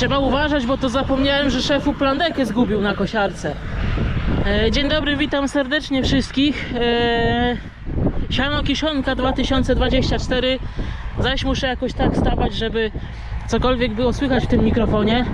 Trzeba uważać, bo to zapomniałem, że szefu plandekę zgubił na kosiarce. E, Dzień dobry, witam serdecznie wszystkich. E, Siano Kiszonka 2024. Zaś muszę jakoś tak stawać, żeby cokolwiek było słychać w tym mikrofonie.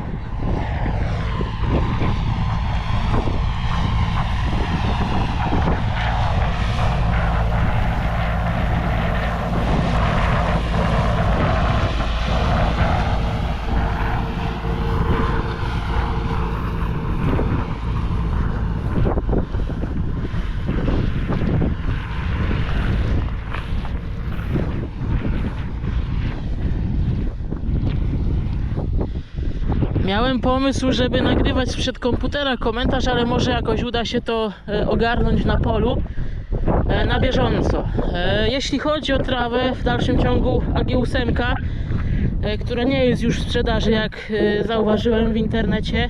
Miałem pomysł, żeby nagrywać sprzed komputera komentarz, ale może jakoś uda się to e, ogarnąć na polu e, na bieżąco. E, Jeśli chodzi o trawę, w dalszym ciągu AG8, e, która nie jest już w sprzedaży, jak zauważyłem w internecie.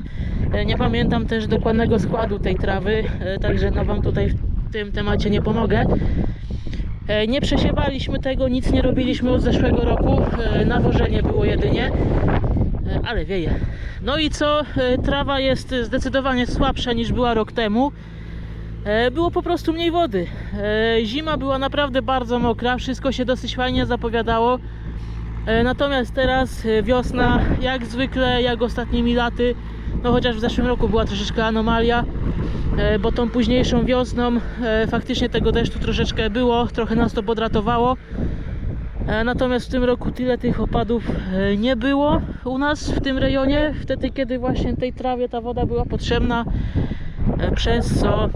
Nie pamiętam też dokładnego składu tej trawy, także no Wam tutaj w tym temacie nie pomogę. Nie przesiewaliśmy tego, nic nie robiliśmy od zeszłego roku. Nawożenie było jedynie. E, ale wieje. No i co? E, Trawa jest zdecydowanie słabsza niż była rok temu. E, Było po prostu mniej wody. Zima była naprawdę bardzo mokra, wszystko się dosyć fajnie zapowiadało. Natomiast teraz wiosna, jak zwykle, jak ostatnimi laty, no chociaż w zeszłym roku była troszeczkę anomalia, bo tą późniejszą wiosną faktycznie tego deszczu troszeczkę było, trochę nas to podratowało. E, Natomiast w tym roku tyle tych opadów e, nie było u nas w tym rejonie, wtedy kiedy właśnie tej trawie ta woda była potrzebna, e, przez co,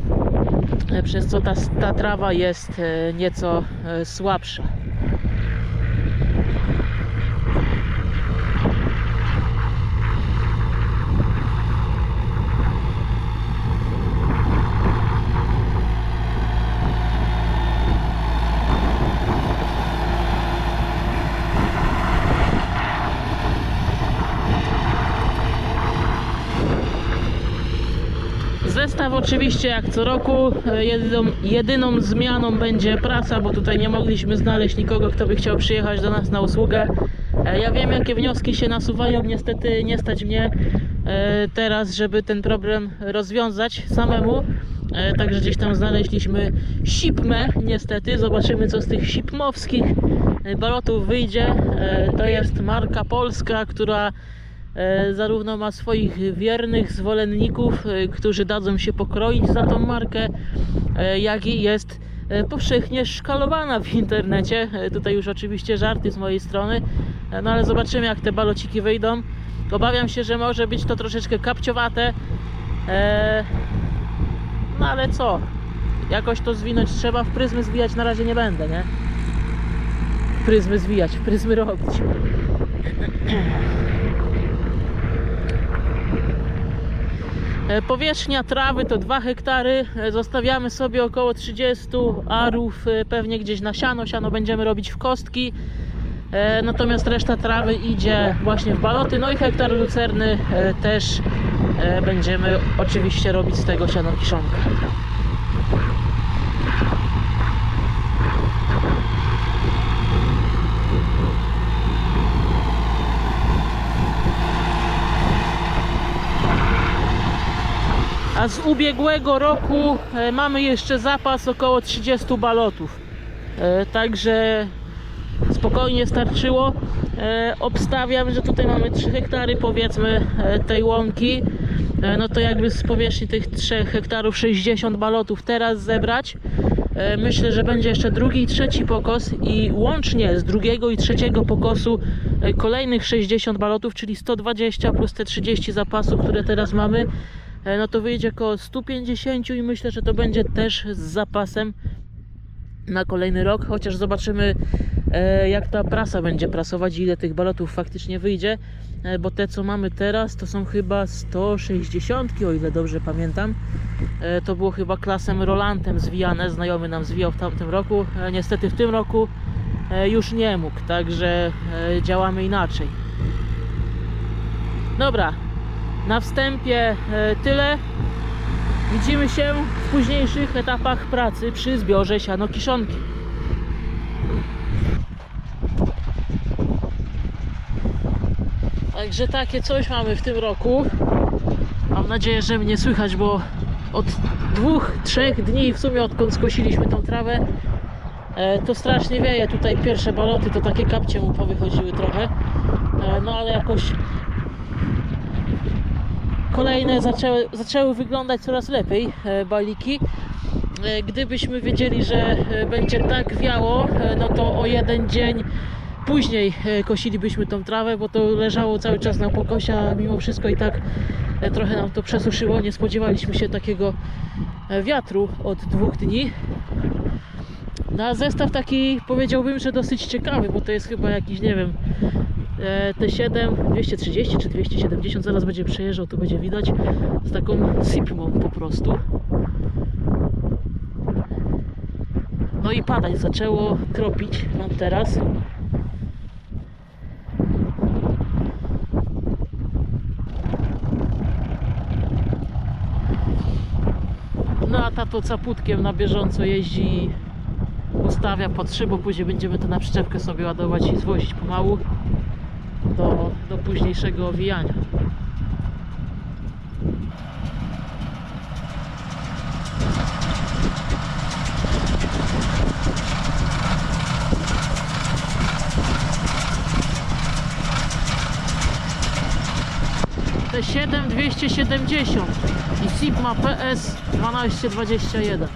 przez co ta, ta trawa jest nieco słabsza. Zestaw oczywiście jak co roku, e, jedyną, jedyną zmianą będzie praca, bo tutaj nie mogliśmy znaleźć nikogo, kto by chciał przyjechać do nas na usługę. E, Ja wiem jakie wnioski się nasuwają, niestety nie stać mnie e, teraz, żeby ten problem rozwiązać samemu. Także gdzieś tam znaleźliśmy sipmę niestety, zobaczymy co z tych sipmowskich balotów wyjdzie. To jest marka polska, która zarówno ma swoich wiernych zwolenników, e, którzy dadzą się pokroić za tą markę, e, jak i jest e, powszechnie szkalowana w internecie. E, Tutaj już oczywiście żarty z mojej strony, e, no ale zobaczymy jak te balociki wyjdą. Obawiam się, że może być to troszeczkę kapciowate, e, no ale co? Jakoś to zwinąć trzeba, w pryzmy zwijać na razie nie będę, nie? Pryzmy zwijać, w pryzmy robić. E, Powierzchnia trawy to 2 hektary. E, Zostawiamy sobie około 30 arów, e, pewnie gdzieś na siano. Siano będziemy robić w kostki. E, Natomiast reszta trawy idzie właśnie w baloty. No i hektar lucerny e, też e, będziemy oczywiście robić z tego siano kiszonka. A z ubiegłego roku e, mamy jeszcze zapas około 30 balotów. E, Także spokojnie starczyło. E, Obstawiam, że tutaj mamy 3 hektary powiedzmy tej łąki. No to jakby z powierzchni tych 3 hektarów 60 balotów teraz zebrać. Myślę, że będzie jeszcze drugi i trzeci pokos i łącznie z drugiego i trzeciego pokosu kolejnych 60 balotów, czyli 120 plus te 30 zapasów, które teraz mamy. E, no to wyjdzie około 150 i myślę, że to będzie też z zapasem na kolejny rok, chociaż zobaczymy e, jak ta prasa będzie prasować, ile tych balotów faktycznie wyjdzie, e, bo te co mamy teraz to są chyba 160, o ile dobrze pamiętam. To było chyba klasem Rolantem zwijane, znajomy nam zwijał w tamtym roku. Niestety w tym roku już nie mógł, także działamy inaczej. Dobra, na wstępie e, tyle. Widzimy się w późniejszych etapach pracy przy zbiorze siano kiszonki. Także takie coś mamy w tym roku. Mam nadzieję, że mnie słychać, bo od dwóch, trzech dni w sumie odkąd skosiliśmy tą trawę, e, to strasznie wieje. Tutaj pierwsze baloty to takie kapcie mu powychodziły trochę. E, no ale jakoś kolejne zaczęły, zaczęły wyglądać coraz lepiej e, baliki. E, Gdybyśmy wiedzieli, że e, będzie tak wiało, no to o jeden dzień później kosilibyśmy tą trawę, bo to leżało cały czas na pokosie, a mimo wszystko i tak trochę nam to przesuszyło. Nie spodziewaliśmy się takiego wiatru od dwóch dni. Na zestaw taki powiedziałbym, że dosyć ciekawy, bo to jest chyba jakiś, nie wiem, T7 230 czy 270, zaraz będzie przejeżdżał, to będzie widać, z taką sipmą po prostu. No i padać zaczęło, kropić nam teraz. No a tato caputkiem na bieżąco jeździ i ustawia pod szybą, później będziemy to na przyczepkę sobie ładować i zwozić pomału do, późniejszego owijania. T7 270 i Sigma PS 1221.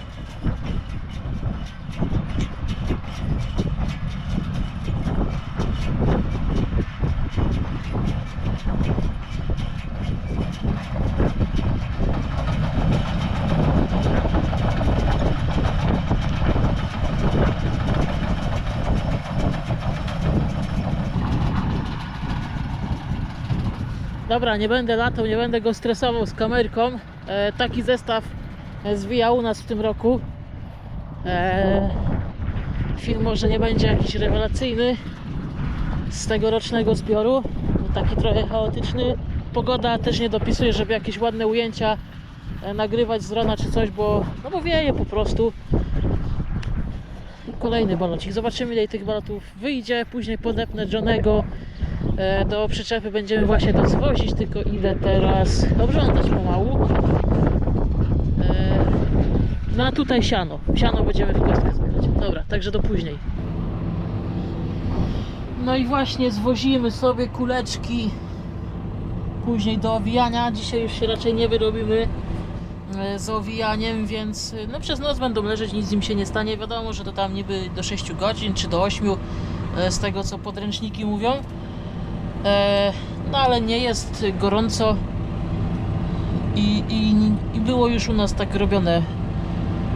Dobra, nie będę latał, nie będę go stresował z kamerką. E, taki zestaw zwijał u nas w tym roku. E, film może nie będzie jakiś rewelacyjny z tegorocznego zbioru. Taki trochę chaotyczny. Pogoda też nie dopisuje, żeby jakieś ładne ujęcia e, nagrywać z rana czy coś, bo, no bo wieje po prostu. Kolejny balocik. Zobaczymy ile tych balotów wyjdzie. Później podepnę Johnego do przyczepy będziemy właśnie to zwozić, tylko ile teraz obrządzać pomału. E, No a tutaj siano. Siano będziemy w kostkę zbierać. Dobra, także do później. No i właśnie zwozimy sobie kuleczki później do owijania. Dzisiaj już się raczej nie wyrobimy e, z owijaniem, więc e, no przez noc będą leżeć, nic im się nie stanie. Wiadomo, że to tam niby do 6 godzin czy do 8 e, z tego co podręczniki mówią. E, no ale nie jest gorąco i, i, i było już u nas tak robione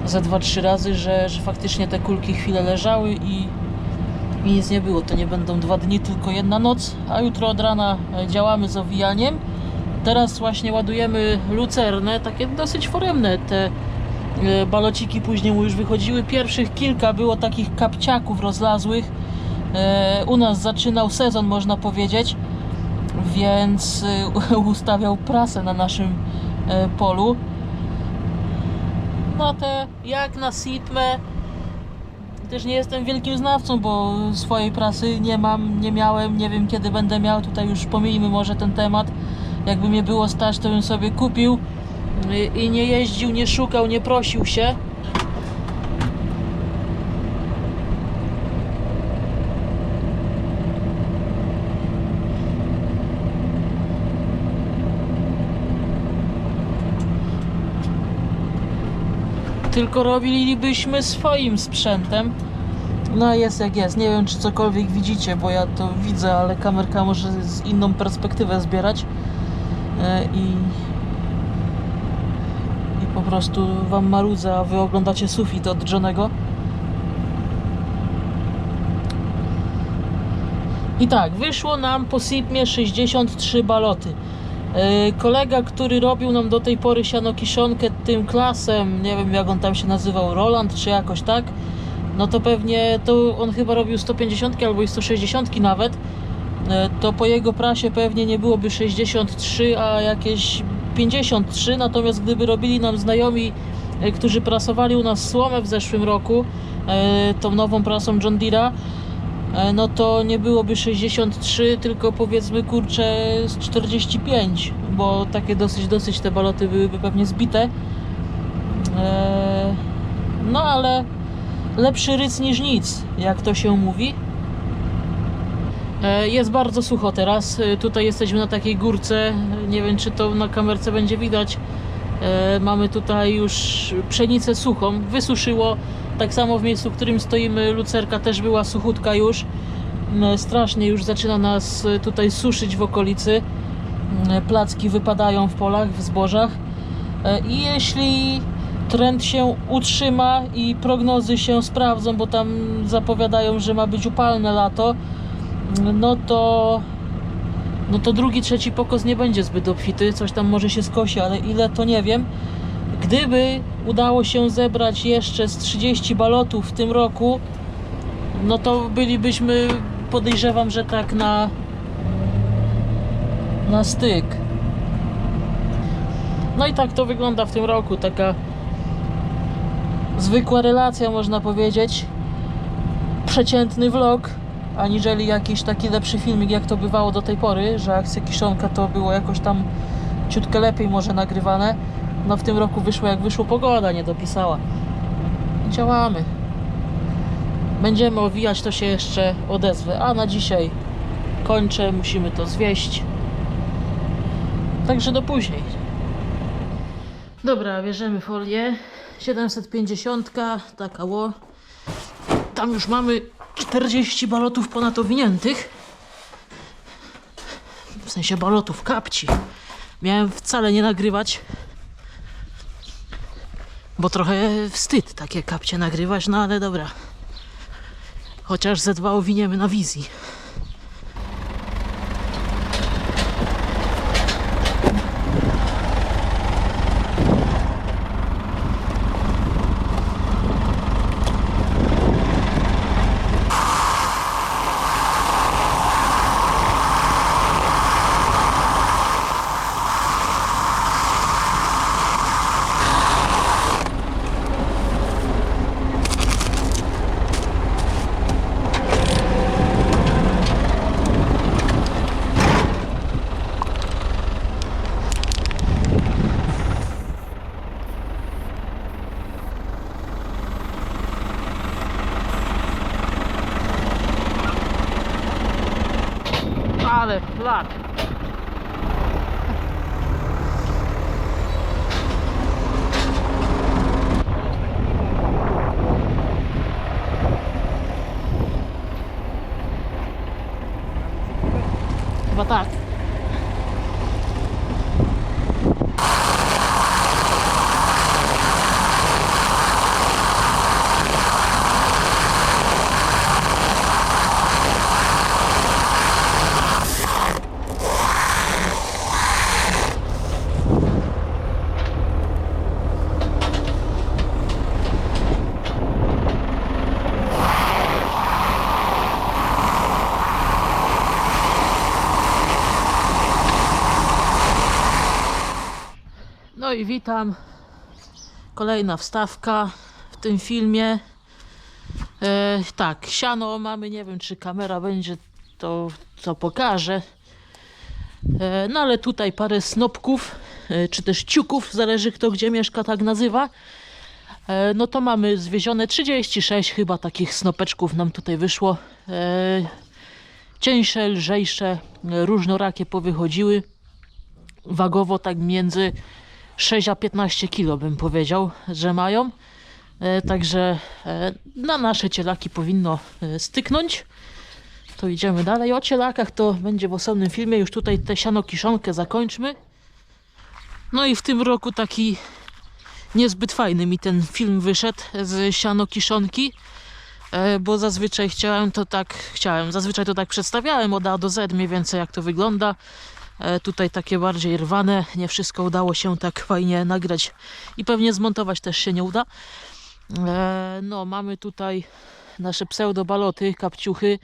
ze 2-3 razy, że, że faktycznie te kulki chwilę leżały i, i nic nie było. To nie będą dwa dni, tylko jedna noc, a jutro od rana działamy z owijaniem. Teraz właśnie ładujemy lucernę, takie dosyć foremne te e, balociki później mu już wychodziły. Pierwszych kilka było takich kapciaków rozlazłych. E, U nas zaczynał sezon, można powiedzieć, więc e, ustawiał prasę na naszym e, polu. No te jak na sitmę też nie jestem wielkim znawcą, bo swojej prasy nie mam, nie miałem, nie wiem kiedy będę miał. Tutaj już pomijmy może ten temat. Jakby mnie było stać, to bym sobie kupił i- i nie jeździł, nie szukał, nie prosił się. Tylko robilibyśmy swoim sprzętem. No jest jak jest. Nie wiem czy cokolwiek widzicie, bo ja to widzę, ale kamerka może z inną perspektywę zbierać. E, I, i po prostu wam marudzę, a wy oglądacie sufit od Johnego. I tak, wyszło nam po SIPMie 63 baloty. E, Kolega, który robił nam do tej pory siano kiszonkę tym klasem, nie wiem jak on tam się nazywał, Roland czy jakoś tak, no to pewnie to on chyba robił 150 albo i 160 nawet, E, to po jego prasie pewnie nie byłoby 63, a jakieś 53, natomiast gdyby robili nam znajomi, e, którzy prasowali u nas słomę w zeszłym roku, tą nową prasą John Deere'a, no to nie byłoby 63, tylko powiedzmy kurczę z 45, bo takie dosyć, dosyć te baloty byłyby pewnie zbite. E, No ale lepszy ryc niż nic, jak to się mówi. E, Jest bardzo sucho teraz. E, Tutaj jesteśmy na takiej górce. Nie wiem, czy to na kamerce będzie widać. E, Mamy tutaj już pszenicę suchą. Wysuszyło. Tak samo w miejscu, w którym stoimy, lucerka też była suchutka już. Mm, Strasznie już zaczyna nas e, tutaj suszyć w okolicy. Mm, Placki wypadają w polach, w zbożach. E, I jeśli trend się utrzyma i prognozy się sprawdzą, bo tam zapowiadają, że ma być upalne lato, no to no to drugi, trzeci pokos nie będzie zbyt obfity, coś tam może się skosi, ale ile to nie wiem. Gdyby udało się zebrać jeszcze z 30 balotów w tym roku, no to bylibyśmy, podejrzewam, że tak na na styk. No i tak to wygląda w tym roku, taka zwykła relacja można powiedzieć. Przeciętny vlog, aniżeli jakiś taki lepszy filmik, jak to bywało do tej pory, że akcja Kiszonka to było jakoś tam ciutkę lepiej może nagrywane. No w tym roku wyszło jak wyszło, pogoda nie dopisała. Działamy. Będziemy owijać, to się jeszcze odezwę. A na dzisiaj kończę, musimy to zwieść. Także do później. Dobra, bierzemy folię. 750, taka ło. Tam już mamy 40 balotów ponad owiniętych. W sensie balotów, kapci. Miałem wcale nie nagrywać. Bo trochę wstyd takie kapcie nagrywać, no ale dobra. Chociaż ze dwa owiniemy na wizji. Ale flat. Chyba tak. No i witam. Kolejna wstawka w tym filmie. E, tak, siano mamy, nie wiem czy kamera będzie to co pokaże. E, no ale tutaj parę snopków, e, czy też ciuków, zależy kto gdzie mieszka, tak nazywa. E, no to mamy zwiezione 36 chyba takich snopeczków nam tutaj wyszło. E, cieńsze, lżejsze, różnorakie powychodziły. Wagowo tak między 6 a 15 kilo bym powiedział, że mają. E, Także e, na nasze cielaki powinno e, styknąć. To idziemy dalej. O cielakach to będzie w osobnym filmie. Już tutaj tę siano kiszonkę zakończmy. No i w tym roku taki niezbyt fajny mi ten film wyszedł z siano kiszonki. e, Bo zazwyczaj chciałem to tak, chciałem, zazwyczaj to tak przedstawiałem od A do Z mniej więcej jak to wygląda. E, Tutaj takie bardziej rwane. Nie wszystko udało się tak fajnie nagrać i pewnie zmontować też się nie uda. E, No, mamy tutaj nasze pseudobaloty, kapciuchy.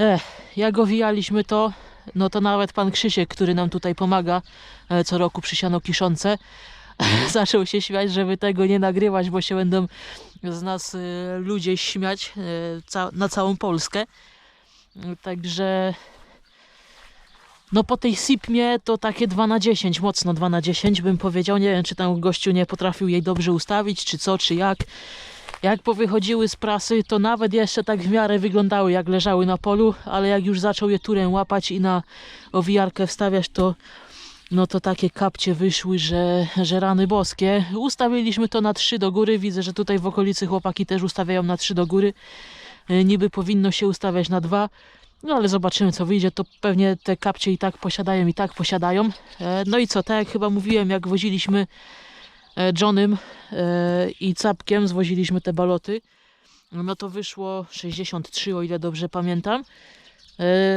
E, jak owijaliśmy to, no to nawet pan Krzysiek, który nam tutaj pomaga co roku przy siano kiszonce, zaczął się śmiać, żeby tego nie nagrywać, bo się będą z nas ludzie śmiać na całą Polskę. Także no po tej sipmie to takie 2 na 10, mocno 2 na 10 bym powiedział. Nie wiem, czy tam gościu nie potrafił jej dobrze ustawić, czy co, czy jak. Jak powychodziły z prasy, to nawet jeszcze tak w miarę wyglądały, jak leżały na polu, ale jak już zaczął je turem łapać i na owijarkę wstawiać, to no to takie kapcie wyszły, że, że rany boskie. Ustawiliśmy to na 3 do góry. Widzę, że tutaj w okolicy chłopaki też ustawiają na 3 do góry. E, Niby powinno się ustawiać na 2. No ale zobaczymy co wyjdzie, to pewnie te kapcie i tak posiadają, i tak posiadają. E, No i co, tak jak chyba mówiłem, jak woziliśmy e, Johnem e, i Capkiem, zwoziliśmy te baloty, no to wyszło 63, o ile dobrze pamiętam.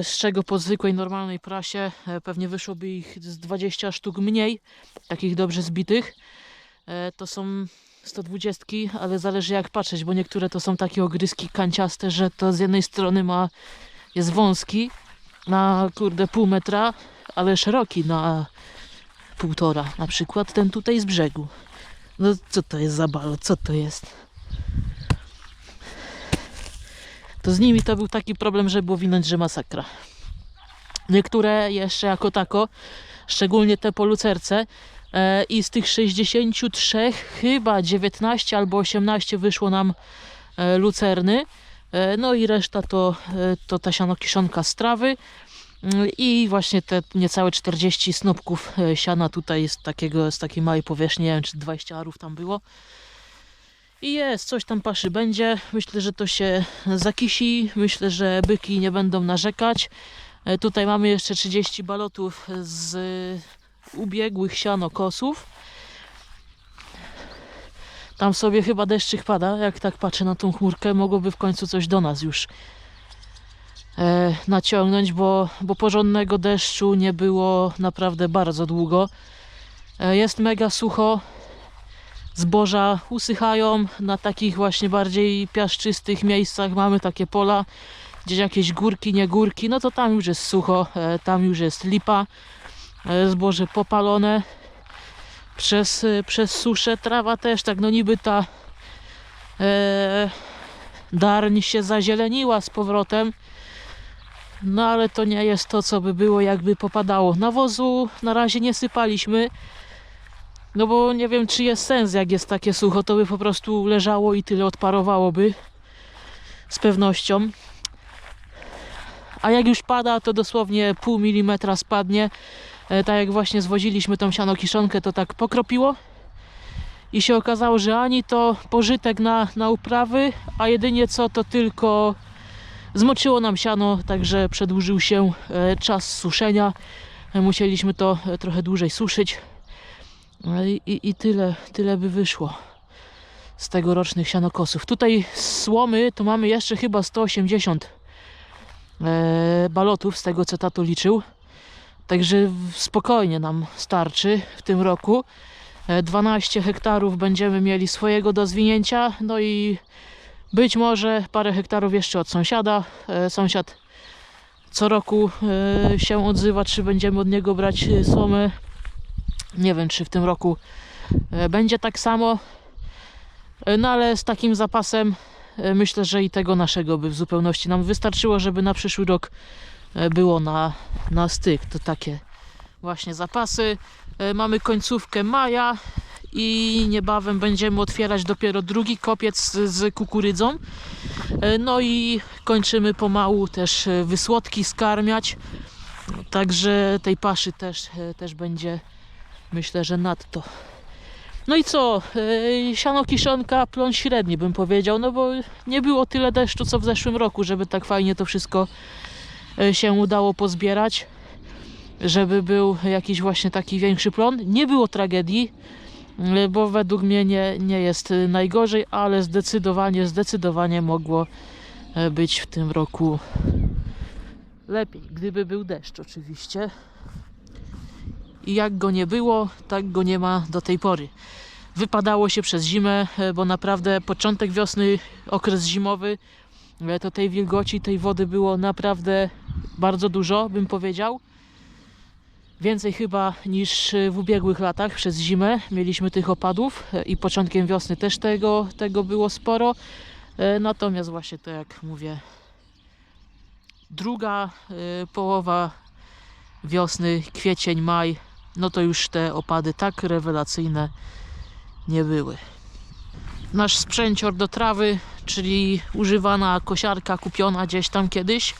Z czego po zwykłej, normalnej prasie pewnie wyszłoby ich z 20 sztuk mniej, takich dobrze zbitych. To są 120, ale zależy jak patrzeć, bo niektóre to są takie ogryski kanciaste, że to z jednej strony ma jest wąski na kurde pół metra, ale szeroki na półtora. Na przykład ten tutaj z brzegu. No co to jest za balot? Co to jest? To z nimi to był taki problem, że było winąć, że masakra. Niektóre jeszcze jako tako, szczególnie te po lucerce, e, i z tych 63 chyba 19 albo 18 wyszło nam e, lucerny. E, No i reszta to, e, to ta sianokiszonka z trawy Mm, i właśnie te niecałe 40 snopków e, siana tutaj z, takiego, z takiej małej powierzchni, nie wiem czy 20 arów tam było. I jest, coś tam paszy będzie. Myślę, że to się zakisi. Myślę, że byki nie będą narzekać. Tutaj mamy jeszcze 30 balotów z ubiegłych sianokosów. Tam sobie chyba deszczyk pada, jak tak patrzę na tą chmurkę, mogłoby w końcu coś do nas już e, naciągnąć, bo, bo porządnego deszczu nie było naprawdę bardzo długo. E, jest mega sucho, zboża usychają na takich właśnie bardziej piaszczystych miejscach. Mamy takie pola, gdzieś jakieś górki, nie górki, no to tam już jest sucho, e, tam już jest lipa, e, zboże popalone przez, e, przez suszę, trawa też tak, no niby ta e, darń się zazieleniła z powrotem, no ale to nie jest to, co by było, jakby popadało. Nawozu na razie nie sypaliśmy, no bo nie wiem, czy jest sens, jak jest takie sucho, to by po prostu leżało i tyle odparowałoby z pewnością. A jak już pada, to dosłownie pół milimetra spadnie. E, tak jak właśnie zwoziliśmy tą sianokiszonkę, to tak pokropiło. I się okazało, że ani to pożytek na, na uprawy, a jedynie co to tylko zmoczyło nam siano, także przedłużył się e, czas suszenia. E, Musieliśmy to trochę dłużej suszyć. I, i, I tyle, tyle by wyszło z tegorocznych sianokosów. Tutaj z słomy to mamy jeszcze chyba 180 e, balotów, z tego co tato liczył. Także spokojnie nam starczy w tym roku. E, 12 hektarów będziemy mieli swojego do zwinięcia, no i być może parę hektarów jeszcze od sąsiada. E, Sąsiad co roku e, się odzywa, czy będziemy od niego brać e, słomę. Nie wiem, czy w tym roku e, będzie tak samo. E, No ale z takim zapasem e, myślę, że i tego naszego by w zupełności nam wystarczyło, żeby na przyszły rok e, było na, na styk. To takie właśnie zapasy. E, Mamy końcówkę maja i niebawem będziemy otwierać dopiero drugi kopiec z, kukurydzą. E, No i kończymy pomału też e, wysłodki skarmiać. Także tej paszy też, e, też będzie myślę, że nadto. No i co? Siano kiszonka, plon średni bym powiedział, no bo nie było tyle deszczu co w zeszłym roku, żeby tak fajnie to wszystko się udało pozbierać. Żeby był jakiś właśnie taki większy plon. Nie było tragedii, yy, bo według mnie nie, nie jest najgorzej, ale zdecydowanie, zdecydowanie mogło yy, być w tym roku lepiej, gdyby był deszcz oczywiście. I jak go nie było, tak go nie ma do tej pory. Wypadało się przez zimę, e, bo naprawdę początek wiosny, okres zimowy, e, to tej wilgoci, tej wody było naprawdę bardzo dużo, bym powiedział. Więcej chyba niż w ubiegłych latach przez zimę mieliśmy tych opadów e, i początkiem wiosny też tego, tego było sporo. E, Natomiast właśnie to jak mówię, druga y, połowa wiosny, kwiecień, maj, no to już te opady tak rewelacyjne nie były. Nasz sprzęcior do trawy, czyli używana kosiarka kupiona gdzieś tam kiedyś,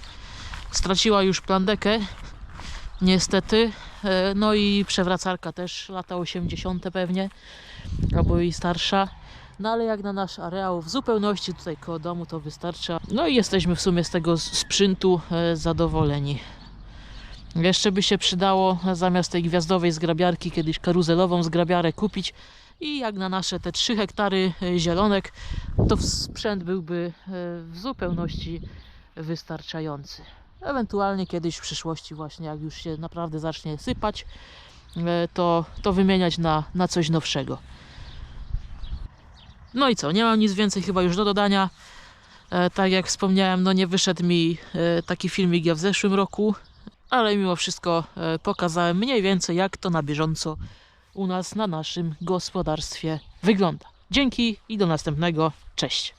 straciła już plandekę, niestety. E, No i przewracarka też, lata 80. pewnie, albo i starsza. No ale jak na nasz areał w zupełności tutaj koło domu to wystarcza. No i jesteśmy w sumie z tego sprzętu e, zadowoleni. Jeszcze by się przydało zamiast tej gwiazdowej zgrabiarki kiedyś karuzelową zgrabiarę kupić i jak na nasze te 3 hektary e, zielonek to sprzęt byłby e, w zupełności wystarczający. Ewentualnie kiedyś w przyszłości właśnie jak już się naprawdę zacznie sypać e, to, to wymieniać na, na coś nowszego. No i co, nie mam nic więcej chyba już do dodania. Tak jak wspomniałem, no nie wyszedł mi taki filmik jak w zeszłym roku, ale mimo wszystko pokazałem mniej więcej jak to na bieżąco u nas na naszym gospodarstwie wygląda. Dzięki i do następnego. Cześć!